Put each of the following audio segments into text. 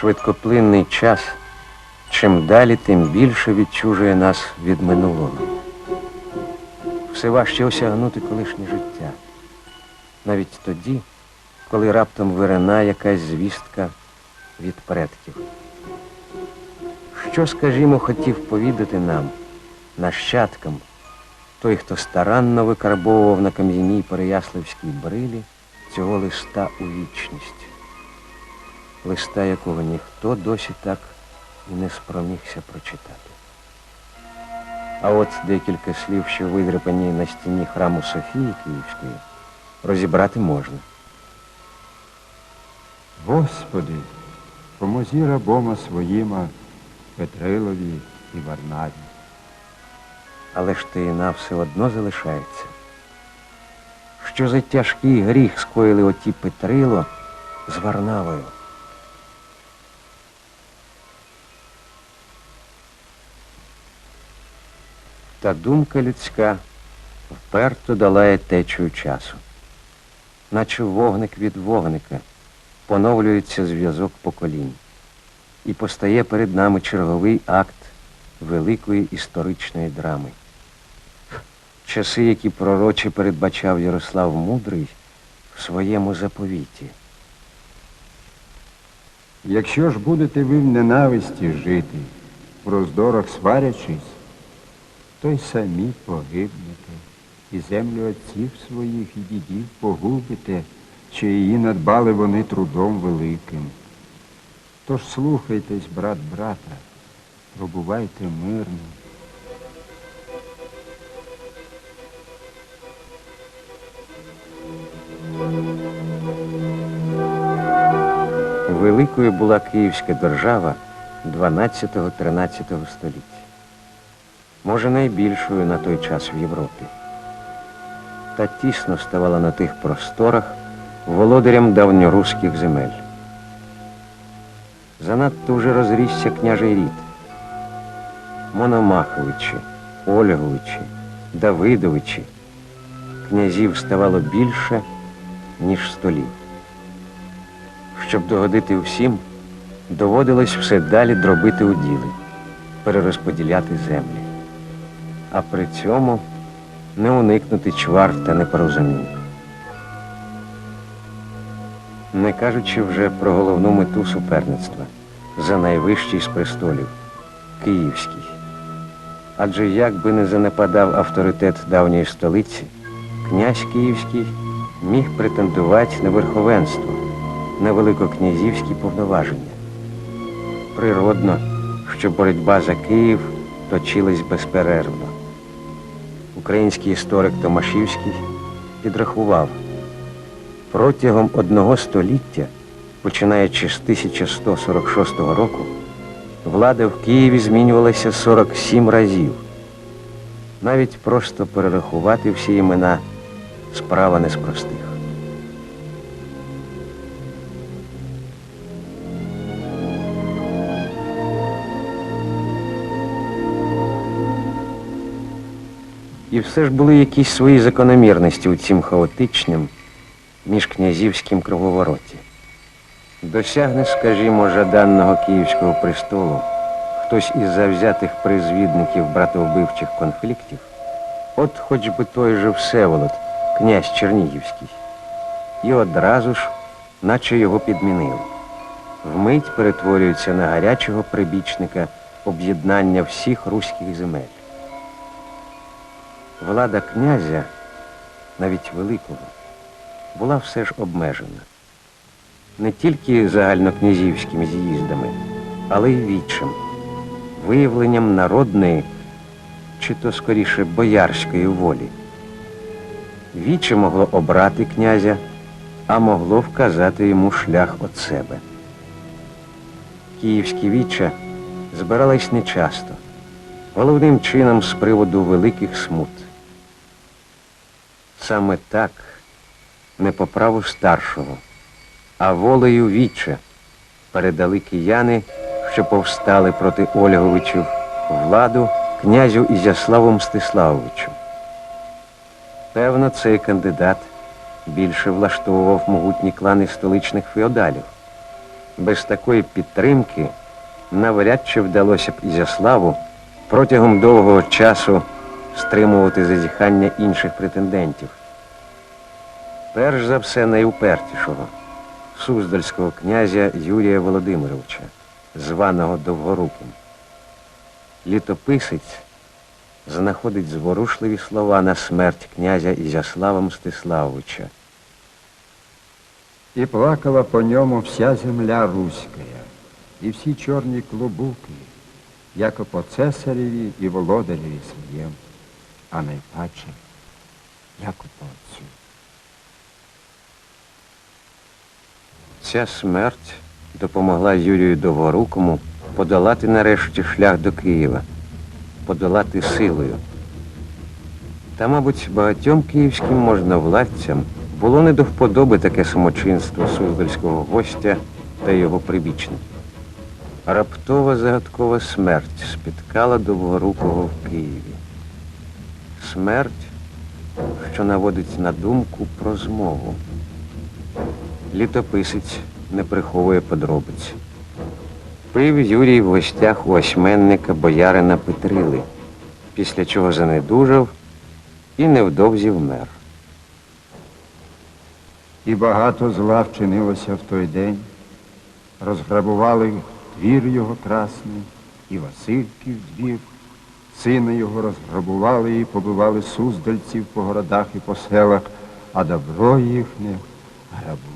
швидкоплинний час, чим далі, тим більше відчужує нас від минулого. Все важче осягнути колишнє життя. Навіть тоді, коли раптом вирина якась звістка від предків. Що, скажімо, хотів повідати нам, нащадкам, той, хто старанно викарбовував на кам'яній переяславській брилі цього листа у вічність, листа якого ніхто досі так і не спромігся прочитати. А от декілька слів, що видрипані на стіні храму Софії Київської, розібрати можна. Господи, поможи рабома своїма Петрилові і Варнаві. Але ж таїна все одно залишається. Що за тяжкий гріх скоїли оті Петрило з Варнавою? Та думка людська вперто долає течію часу. Наче вогник від вогника поновлюється зв'язок поколінь. І постає перед нами черговий акт великої історичної драми. Часи, які пророче передбачав Ярослав Мудрий в своєму заповіті. Якщо ж будете ви в ненависті жити, в роздорах сварячись, то й самі погибнете, і землю отців своїх і дідів погубите, чи її надбали вони трудом великим. Тож слухайтесь, брат брата, пробувайте мирно. Великою була Київська держава 12-13 століття. Може, найбільшою на той час в Європі. Та тісно ставала на тих просторах володарям давньоруських земель. Занадто вже розрісся княжий рід. Мономаховичі, Ольговичі, Давидовичі. Князів ставало більше, ніж столів. Щоб догодити всім, доводилось все далі дробити уділи, перерозподіляти землі. А при цьому не уникнути чвар та непорозумінь. Не кажучи вже про головну мету суперництва за найвищий з престолів Київський. Адже як би не занепадав авторитет давньої столиці, князь Київський міг претендувати на верховенство, на великокнязівські повноваження. Природно, що боротьба за Київ точилась безперервно. Український історик Томашівський підрахував, протягом одного століття, починаючи з 1146 року, влада в Києві змінювалася 47 разів. Навіть просто перерахувати всі імена справа не з простих. І все ж були якісь свої закономірності у цім хаотичнім міжкнязівськім круговороті. Досягне, скажімо, жаданного київського престолу хтось із завзятих призвідників братовбивчих конфліктів, от хоч би той же Всеволод, князь Чернігівський, і одразу ж, наче його підмінили. Вмить перетворюється на гарячого прибічника об'єднання всіх руських земель. Влада князя, навіть великого, була все ж обмежена. Не тільки загальнокнязівськими з'їздами, але й вічем, виявленням народної, чи то скоріше боярської волі. Віче могло обрати князя, а могло вказати йому шлях від себе. Київські віча збирались нечасто, головним чином з приводу великих смут. Саме так, не по праву старшого, а волею віче передали кияни, що повстали проти Ольговичів, владу князю Ізяславу Мстиславовичу. Певно, цей кандидат більше влаштовував могутні клани столичних феодалів. Без такої підтримки навряд чи вдалося б Ізяславу протягом довгого часу стримувати зазіхання інших претендентів. Перш за все найупертішого суздальського князя Юрія Володимировича, званого Довгоруким. Літописець знаходить зворушливі слова на смерть князя Ізяслава Мстиславовича. І плакала по ньому вся земля руськая, і всі чорні клубуки, яко по цесареві і володареві своєм, а найпаче, яко по отцю. Ця смерть допомогла Юрію Довгорукому подолати нарешті шлях до Києва, подолати силою. Та, мабуть, багатьом київським можновладцям було не до вподоби таке самочинство суздальського гостя та його прибічників. Раптова загадкова смерть спіткала Довгорукого в Києві. Смерть, що наводить на думку про змову. Літописець не приховує подробиць. Пив Юрій в гостях у осьменника боярина Петрили, після чого занедужав і невдовзі вмер. І багато зла вчинилося в той день. Розграбували двір його красний, і Васильків двір. Сина його розграбували і побивали суздальців по городах і по селах, а добро їхнє грабуючи.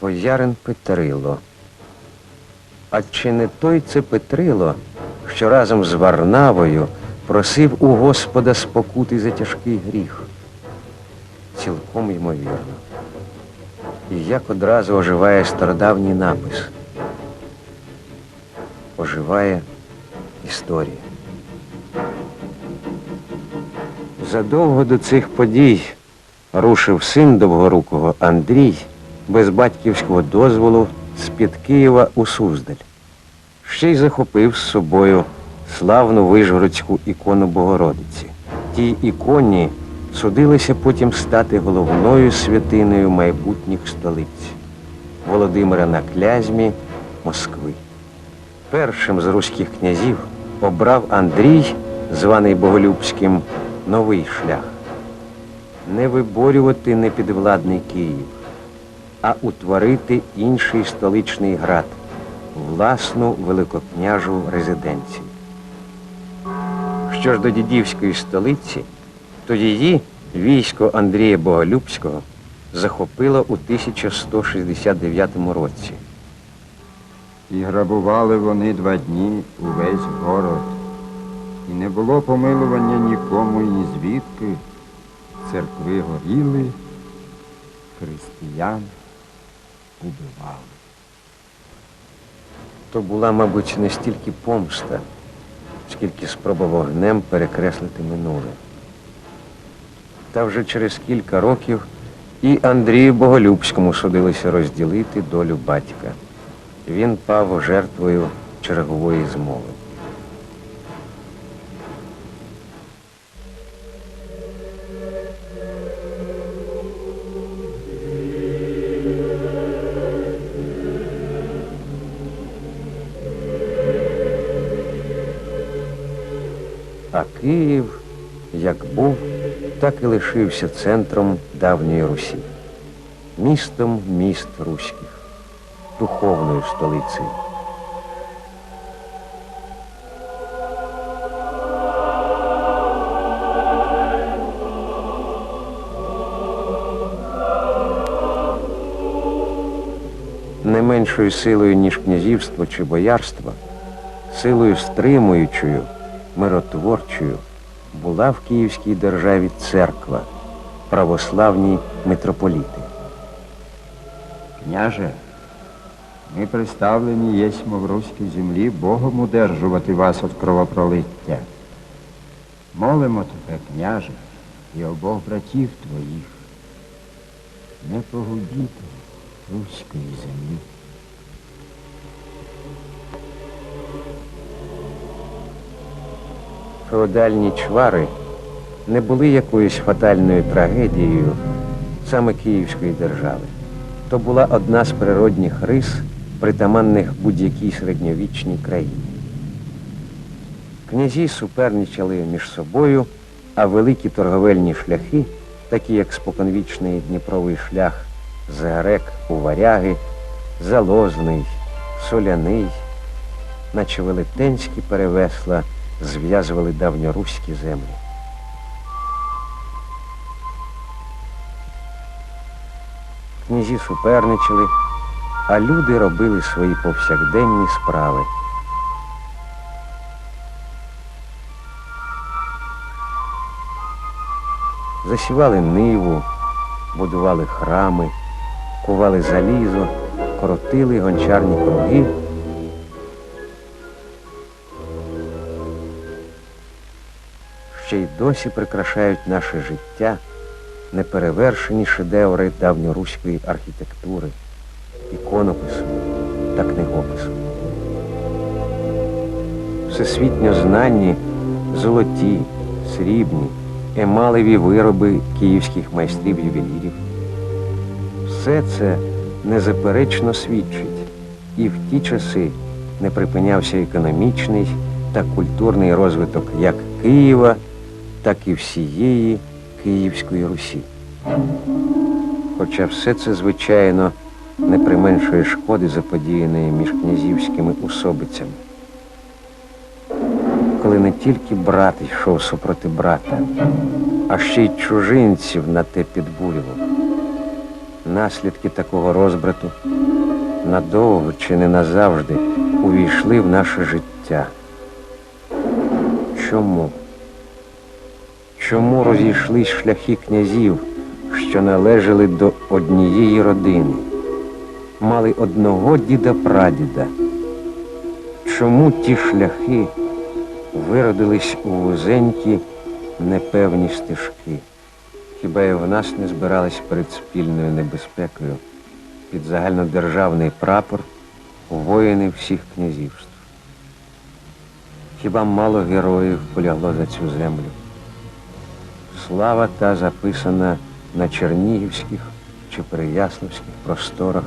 Боярин Петрило. А чи не той це Петрило, що разом з Варнавою просив у Господа спокути за тяжкий гріх? Цілком ймовірно. І як одразу оживає стародавній напис. Оживає історія. Задовго до цих подій рушив син Довгорукого Андрій без батьківського дозволу з-під Києва у Суздаль. Ще й захопив з собою славну вижгородську ікону Богородиці. Тій іконі судилося потім стати головною святиною майбутніх столиць Володимира на Клязьмі, Москви. Першим з руських князів обрав Андрій, званий Боголюбським, новий шлях. Не виборювати непідвладний Київ, а утворити інший столичний град, власну великокняжу резиденцію. Що ж до дідівської столиці, то її військо Андрія Боголюбського захопило у 1169 році. І грабували вони два дні увесь город. І не було помилування нікому і звідки. Церкви горіли, християн убивали. То була, мабуть, не стільки помста, скільки спроба вогнем перекреслити минуле. Та вже через кілька років і Андрію Боголюбському судилося розділити долю батька. Він пав жертвою чергової змови. Київ, як був, так і лишився центром давньої Русі, містом міст руських, духовною столицею. Не меншою силою, ніж князівство чи боярство, силою стримуючою, миротворчою була в Київській державі церква, православні митрополіти. Княже, ми представлені єсмо в руській землі Богом удержувати вас від кровопролиття. Молимо тебе, княже, і обох братів твоїх. Не погубіте руської землі. Феодальні чвари не були якоюсь фатальною трагедією, саме Київської держави. То була одна з природних рис, притаманних будь-якій середньовічній країні. Князі суперничали між собою, а великі торговельні шляхи, такі як споконвічний Дніпровий шлях з Грек у Варяги, Залозний, Соляний, наче велетенські перевесла зв'язували давньоруські землі. Князі суперничали, а люди робили свої повсякденні справи. Засівали ниву, будували храми, кували залізо, коротили гончарні круги. Ще й досі прикрашають наше життя неперевершені шедеври давньоруської архітектури, іконопису та книгопису. Всесвітньо знанні золоті, срібні, емалеві вироби київських майстрів ювелірів. Все це незаперечно свідчить, і в ті часи не припинявся економічний та культурний розвиток як Києва, так і всієї Київської Русі. Хоча все це, звичайно, не применшує шкоди, заподіяної між князівськими усобицями. Коли не тільки брат йшов супроти брата, а ще й чужинців на те підбурював. Наслідки такого розбрату надовго чи не назавжди увійшли в наше життя. Чому? Чому розійшлись шляхи князів, що належали до однієї родини, мали одного діда-прадіда? Чому ті шляхи виродились у вузенькі непевні стежки? Хіба і в нас не збирались перед спільною небезпекою під загальнодержавний прапор воїни всіх князівств? Хіба мало героїв полягло за цю землю? Слава та записана на чернігівських чи переяславських просторах,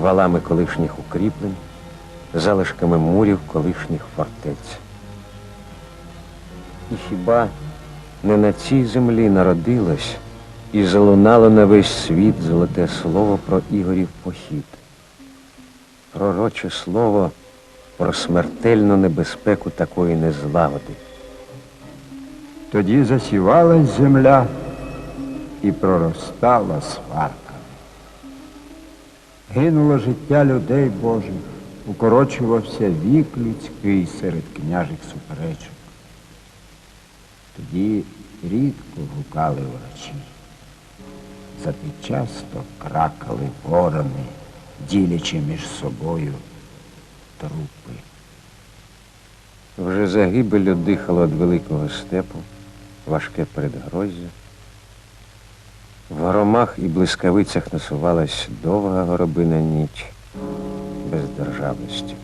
валами колишніх укріплень, залишками мурів колишніх фортець. І хіба не на цій землі народилось і залунало на весь світ золоте слово про Ігорів похід, пророче слово про смертельну небезпеку такої незлагоди. Тоді засівалась земля і проростала сварка. Гинуло життя людей Божих, укорочувався вік людський серед княжих суперечок. Тоді рідко гукали врачі. Зате часто кракали ворони, ділячи між собою трупи. Вже загибелю дихало від великого степу, важке передгроздя. В громах і блискавицях насувалась довга горобина ніч без державності.